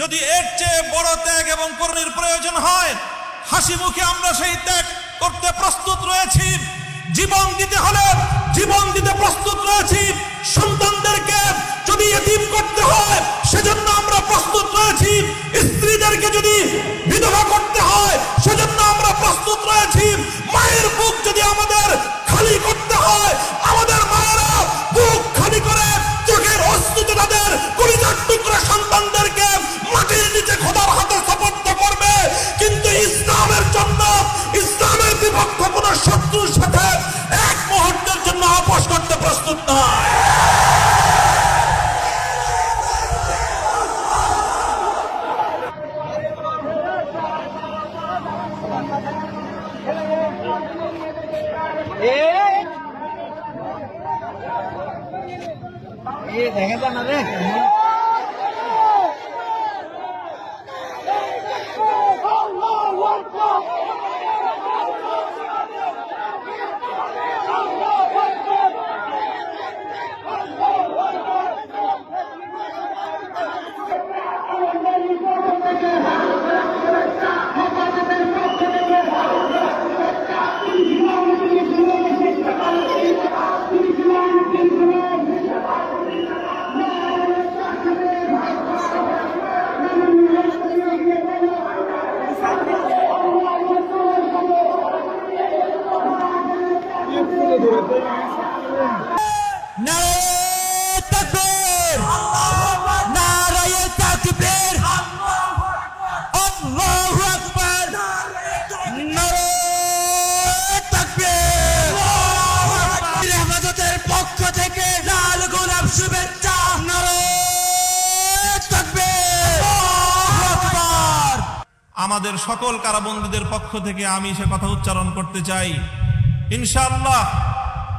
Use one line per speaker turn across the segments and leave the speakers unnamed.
যদি এর চেয়ে বড় ত্যাগ এবং কর্মীর প্রয়োজন হয়, হাসি মুখে আমরা সেই ত্যাগ করতে প্রস্তুত রয়েছি। জীবন দিতে হলে জীবন দিতে প্রস্তুত রয়েছি। সন্তানদেরকে যদি এতিম করতে হয়, সেজন্য আমরা প্রস্তুত রয়েছি। স্ত্রীদেরকে যদি বিধবা করতে হয়, সেজন্য আমরা প্রস্তুত প্রস্তুত পক্ষ থেকে লাল গোলাপ শুভেচ্ছা। নারায়ে তাকবীর। আল্লাহু আকবার। আমাদের সকল কারাবন্দীদের পক্ষ থেকে আমি সে কথা উচ্চারণ করতে চাই। ইনশাআল্লাহ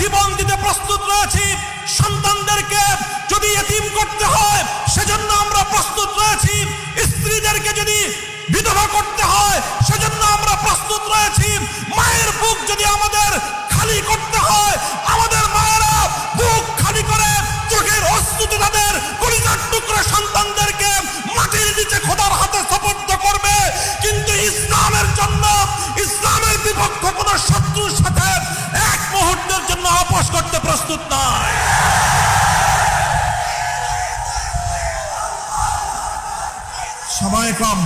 জীবন দিতে প্রস্তুত রয়েছি। সন্তানদেরকে যদি এতিম করতে হয়, সেজন্য আমরা প্রস্তুত রয়েছি। স্ত্রীদেরকে যদি বিধবা প্রস্তুত নয়। সময় কম।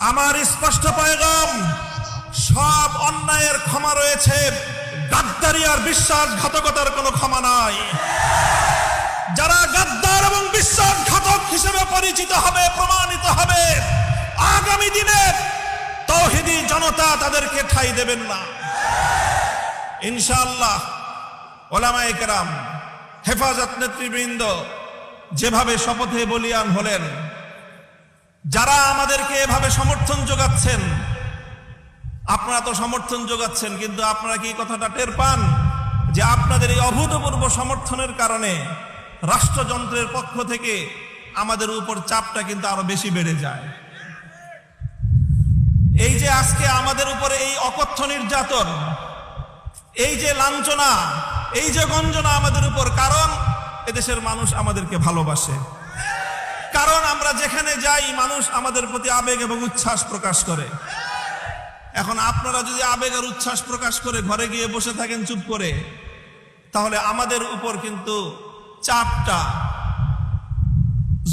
আমার স্পষ্ট পয়গাম, সব অন্যায়ের ক্ষমা রয়েছে। গাদ্দারি আর বিশ্বাসঘাতকতার কোনো ক্ষমা নাই। যারা গাদ্দার এবং বিশ্বাসঘাতক হিসেবে পরিচিত হবে, প্রমাণিত হবে, আগামী দিনে তৌহিদি জনতা তাদেরকে ঠাই দেবেন না। ইনশাআল্লাহ ওলামায়ে কেরাম, হেফাজত নেতৃবৃন্দ যেভাবে শপথে বলিয়ান হলেন, যারা আমাদেরকে এভাবে সমর্থন যোগাচ্ছেন, আপনারা তো সমর্থন যোগাচ্ছেন, কিন্তু আপনারা কি কথাটা টের পান যে আপনাদের এই অভূতপূর্ব সমর্থনের কারণে রাষ্ট্রযন্ত্রের পক্ষ থেকে আমাদের উপর চাপটা কিন্তু আরও বেশি বেড়ে যায়? এই যে আজকে আমাদের উপরে এই অকথ্য নির্যাতন, এই যে লাঞ্ছনা এই যে গঞ্জনা আমাদের উপর, কারণ এদেশের মানুষ আমাদেরকে ভালোবাসে। কারণ আমরা যেখানে যাই, মানুষ আমাদের প্রতি আবেগ এবং উচ্ছ্বাস প্রকাশ করে। এখন আপনারা যদি আবেগ আর উচ্ছ্বাস প্রকাশ করে ঘরে গিয়ে বসে থাকেন চুপ করে, তাহলে আমাদের উপর কিন্তু চাপটা,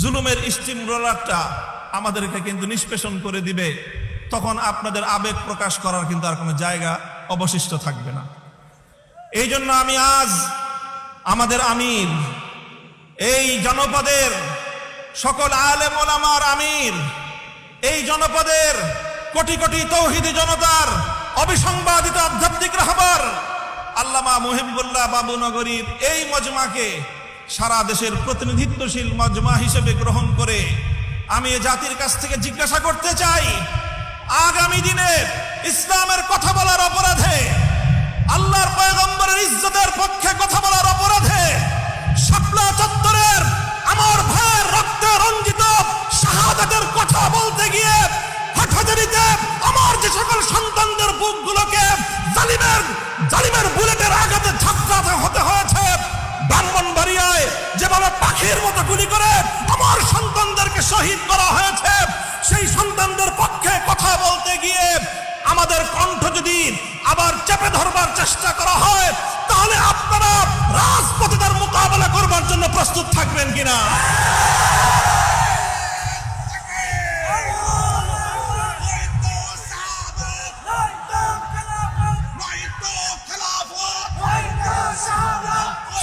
জুলুমের স্টিম রোলারটা আমাদেরকে কিন্তু নিষ্পেষণ করে দিবে। তখন আপনাদের আবেগ প্রকাশ করার কিন্তু আর কোনো জায়গা অবশিষ্ট থাকবে না। এই জন্য আমি আজ আমাদের আমির, এই জনপদের সকল আলেম ওলামার আমির, এই জনপদের কোটি কোটি তৌহিদি জনতার অবিসংবাদিত আধ্যাত্মিক রাহবার আল্লামা মুহিবুল্লাহ বাবু নগরীর এই মজমাকে সারা দেশের প্রতিনিধিত্বশীল মজমা হিসেবে গ্রহণ করে আমি এ জাতির কাছ থেকে জিজ্ঞাসা করতে চাই, আগামী দিনে ইসলামের কথা বলার অপরাধে আল্লাহ পাখির মতো গুলি করে আমার সন্তানদেরকে শহীদ করা হয়েছে। সেই সন্তানদের পক্ষে কথা বলতে গিয়ে আমাদের কণ্ঠ যদি আবার চেপে ধরবার চেষ্টা করা হয়, তাহলে আপনারা রাজপথে তার মোকাবেলা করবার জন্য প্রস্তুত থাকবেন কিনা?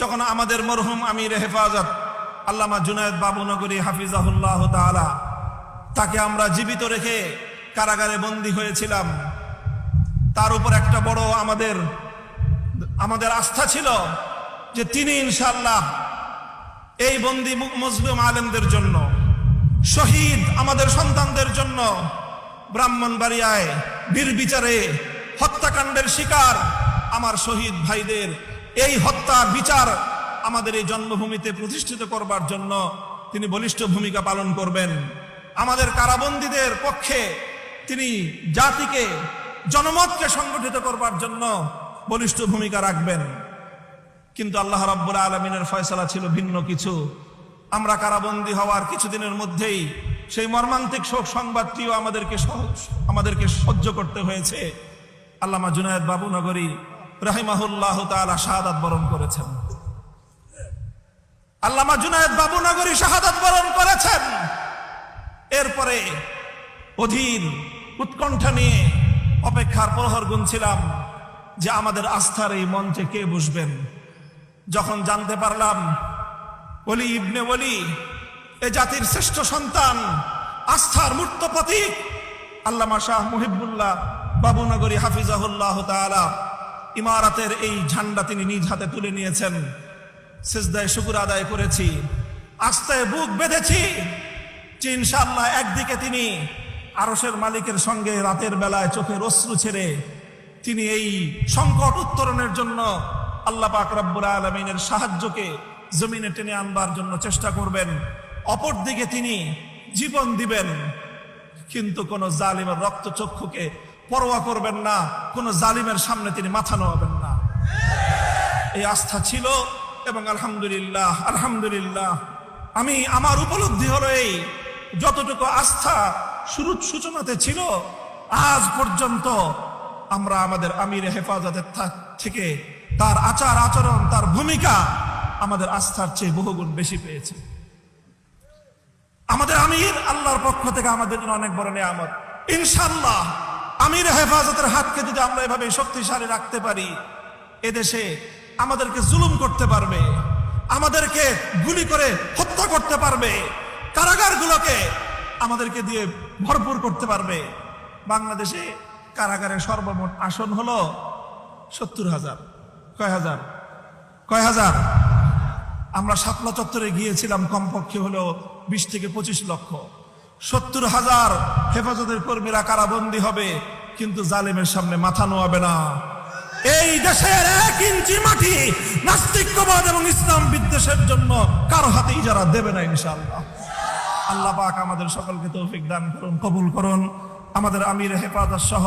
যখন আমাদের মরহুম আমির হেফাজত আল্লামা জুনায়দ বাবুনগরী হাফিজাহুল্লাহ তাআলা, তাকে আমরা জীবিত রেখে কারাগারে বন্দী হয়েছিলাম। তার উপর একটা বড় আমাদের আমাদের আস্থা ছিল যে তিনি ইনশাল্লাহ এই বন্দি মুসলিম আলেমদের জন্য, শহীদ আমাদের সন্তানদের জন্য ব্রাহ্মণবাড়িয়ায় বীর বিচারে হত্যাকাণ্ডের শিকার আমার শহীদ ভাইদের এই হত্যার বিচার আমাদের এই জন্মভূমিতে প্রতিষ্ঠিত করবার জন্য তিনি বলিষ্ঠ ভূমিকা পালন করবেন। আমাদের কারাবন্দীদের পক্ষে তিনি জাতিকে, জনমতকে সংগঠিত করবার জন্য বলিষ্ঠ ভূমিকা রাখবেন। কিন্তু আল্লাহ রাব্বুল আলমিনের ফয়সলা ছিল ভিন্ন কিছু। আমরা কারাবন্দী হওয়ার কিছুদিনের মধ্যেই সেই মর্মান্তিক শোক সংবাদটিও আমাদেরকে আমাদেরকে সহ্য করতে হয়েছে। আল্লামা জুনায়দ বাবু নগরী রাহিমাহুল্লাহ তাআলা শাহাদাত বরণ করেছেন। আল্লামা জুনায়দ বাবু নগরী শাহাদাত বরণ করেছেন। এরপরে অধীর উৎকণ্ঠা নিয়ে অপেক্ষার প্রহর গুনছিলাম যে আমাদের আস্থার এই মঞ্চে কে বসবেন। যখন জানতে পারলাম বলি ইবনে বলি এ জাতির শ্রেষ্ঠ সন্তান, আস্থার মূর্ত প্রতীক, আল্লামা শাহ মুহিবুল্লাহ বাবুনগরী হাফিজাহুল্লাহ তাআলা ইমারাতের এই ঝান্ডা তিনি নিজ হাতে তুলে নিয়েছেন। সেজদায় শুকুর আদায় করেছি। আস্তায় বুক বেঁধেছি। যে ইনশাআল্লাহ একদিকে তিনি আরসের মালিকের সঙ্গে রাতের বেলায় চোখের অশ্রু ছেড়ে তিনি এই সংকট উত্তরণের জন্য আল্লাহ পাক রব্বুল আলমিনের সাহায্যকে জমিনে টেনে আনবার জন্য চেষ্টা করবেন। অপরদিকে তিনি জীবন দিবেন। কিন্তু কোন জালিমের রক্তচক্ষুকে পরোয়া করবেন না, কোন জালিমের সামনে তিনি মাথা নোয়াবেন না। এই আস্থা ছিল এবং আলহামদুলিল্লাহ আলহামদুলিল্লাহ। আমি, আমার উপলব্ধি হলো এই, যতটুকু আস্থা শুরু সূচনাতে ছিল, আজ পর্যন্ত আমরা আমাদের আমির হেফাজতের থেকে তার আচার আচরণ, তার ভূমিকা আমাদের আস্থার চেয়ে বহুগুণ বেশি পেয়েছে। আমাদের আমির আল্লাহর পক্ষ থেকে আমাদের জন্য অনেক বড় নিয়ামত। ইনশাল্লাহ আমির হেফাজতের হাতকে যদি আমরা এভাবে শক্তিশালী রাখতে পারি, এদেশে আমাদেরকে জুলুম করতে পারবে, আমাদেরকে গুলি করে হত্যা করতে পারবে, কারাগারগুলোকে আমাদেরকে দিয়ে ভরপুর করতে পারবে। বাংলাদেশে কারাগারের সর্বমোট আসন হলো সত্তর হাজার। কয় হাজার? কয় হাজার? আমরা শাপলা চত্বরে গিয়েছিলাম, কমপক্ষে হলো বিশ থেকে পঁচিশ লক্ষ। সত্তর হাজার হেফাজতের কর্মীরা কারাবন্দী হবে, কিন্তু জালেমের সামনে মাথা নোয়াবে না। এই দেশের এক ইঞ্চি মাটি নাস্তিক্যবাদ এবং ইসলাম বিদ্বেষের জন্য কারও হাতেই যারা দেবে না ইনশাআল্লাহ। আল্লাহ পাক আমাদের সকলকে তৌফিক দান করুন, কবুল করুন। আমাদের আমির হেফাজত সহ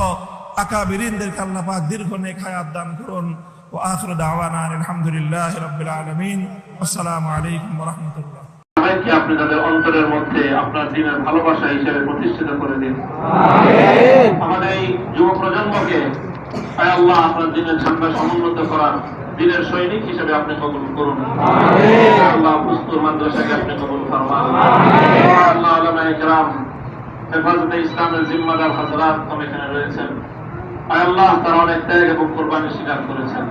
আকাবিরিনদেরকে আল্লাহ পাক দীর্ঘ নেক হায়াত দান করুন। ও আখির দাওয়ানা আলহামদুলিল্লাহ রাব্বিল আলামিন। আসসালামু আলাইকুম রাহমাতুল্লাহ।
সবাইকে আপনি তাদের অন্তরের মধ্যে আপনার দিনের ভালোবাসা হিসেবে প্রতিষ্ঠিত করে দিন। আমাদের এই যুব প্রজন্মকে আল্লাহ আপনার দিনের ঝান্ডা সমুন্নত করার দিনের সৈনিক হিসেবে আপনি কবুল করুন। আল্লাহ পুস্তুর মাদ্রাসাকে আপনি কবুল ফরমান। আয় আল্লাহ আলমা ইকরাম হেফাজতে ইসলামের জিম্মাদার হাজরাত এখানে রয়েছেন। আয় আল্লাহ তারা অনেক ত্যাগ এবং কোরবানি স্বীকার করেছেন।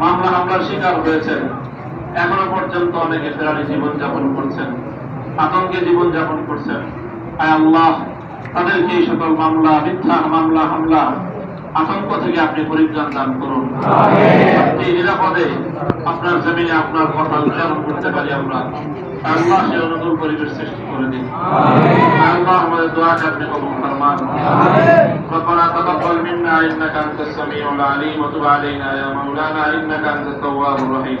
মামলা হামলার শিকার হয়েছেন। এখনও পর্যন্ত অনেকে ফেরারি জীবনযাপন করছেন আতঙ্কে জীবনযাপন করছেন। আয় আল্লাহ তাদেরকে এই সকল মামলা মিথ্যা মামলা হামলা আতঙ্ক থেকে আপনি পরিত্রাণ দান করুন। আপনি নিরাপদে আপনার জমিনে আপনার কথা উচ্চারণ করতে পারি আমরা। আল্লাহ সে অনুকূল পরিবেশ সৃষ্টি করে দিন। আল্লাহ আমাদের দোয়া আপনি কবুল ফরমান। ربنا تقبل منا انك انت السميع العليم وتب علينا يا مولانا انك انت التواب الرحيم